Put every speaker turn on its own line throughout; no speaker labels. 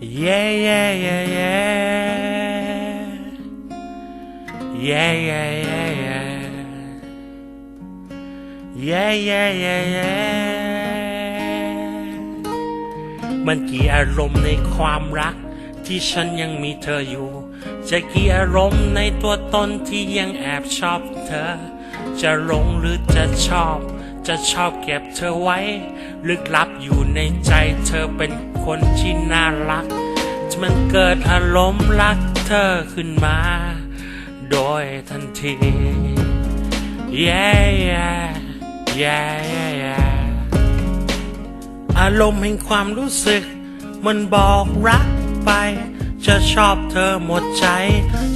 Yeah, yeah, yeah, yeah. Yeah, yeah, yeah, yeah. Yeah, yeah, yeah, yeah. มันกี่อารมณ์ในความรักที่ฉันยังมีเธออยู่ จะกี่อารมณ์ในตัวตนที่ยังแอบชอบเธอ จะหลงหรือจะชอบ จะชอบเก็บเธอไว้ ลึกลับอยู่ในใจเธอเป็นคนที่น่ารักมันเกิดอารมณ์รักเธอขึ้นมา โดยทันที yeah yeah yeah yeah yeah อารมณ์แห่งความรู้สึก มันบอกรักไป จะชอบเธอหมดใจ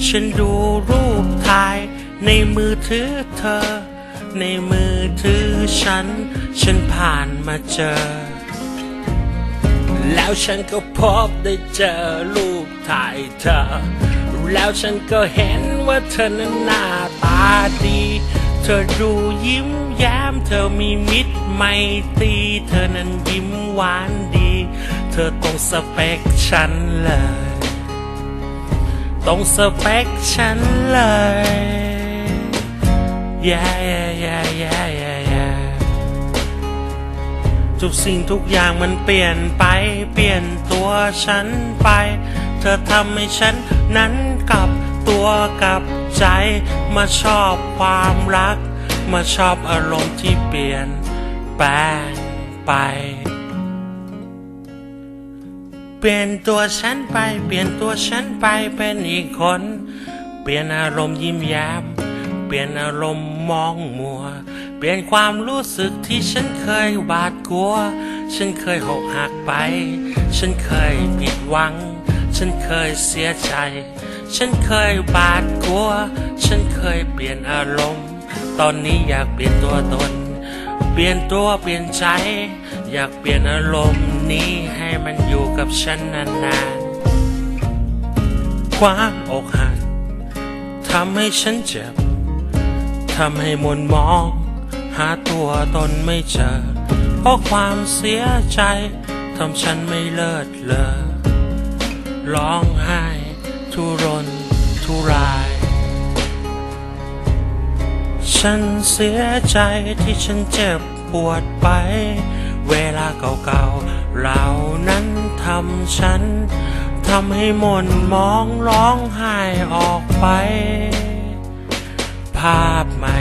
ฉันดูรูปถ่าย ในมือถือเธอ ในมือ ถือฉัน ฉันผ่านมาเจอ แล้วฉันก็พบได้เจอรูปถ่ายเธอ แล้วฉันก็เห็นว่าเธอนั้นหน้าตาดี เธอดูยิ้มแย้ม เธอมีมิตรไมตรีเธอนั้นยิ้มหวานดี เธอตรงสเปคฉันเลยตรงสเปคฉันเลย yeah yeah ทุกสิ่งทุกอย่างมันเปลี่ยนไป เปลี่ยนตัวฉันไป เธอทำให้ฉันนั้นกลับตัวกลับใจ มาชอบความรัก มาชอบอารมณ์ที่เปลี่ยนแปลงไป เปลี่ยนตัวฉันไป เปลี่ยนตัวฉันไปเป็นอีกคน เปลี่ยนอารมณ์ยิ้มแย้ม เปลี่ยนอารมณ์มองมัว เปลี่ยนความรู้สึกที่ฉันเคยบาดกลัว ฉันเคยหกหักไป ฉันเคยผิดหวัง ฉันเคยเสียใจ ฉันเคยบาดกลัว ฉันเคยเปลี่ยนอารมณ์ ตอนนี้อยากเปลี่ยนตัวตน เปลี่ยนตัวเปลี่ยนใจ อยากเปลี่ยนอารมณ์นี้ให้มันอยู่กับฉันนานๆ ความอกหักทำให้ฉันเจ็บทำให้มนมอง หาตัวตนไม่เจอ เพราะความเสียใจทำฉันไม่เลิศเลอร้องไห้ ทุรนทุราย ฉันเสียใจที่ฉันเจ็บปวดไป เวลาเก่าๆเหล่านั้นทำฉันทำให้หมนมองร้องไห้ออกไป ภาพใหม่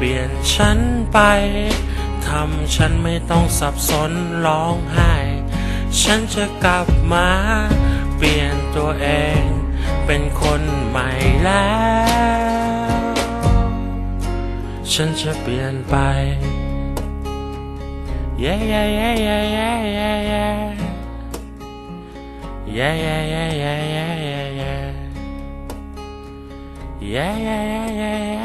เปลี่ยนฉันไปทำฉันไม่ต้องสับสนร้องไห้ ฉันจะกลับมา เปลี่ยนตัวเอง เป็นคนใหม่แล้ว ฉันจะเปลี่ยนไป yeah yeah yeah yeah yeah yeah yeah yeah yeah yeah yeah yeah yeah yeah yeah yeah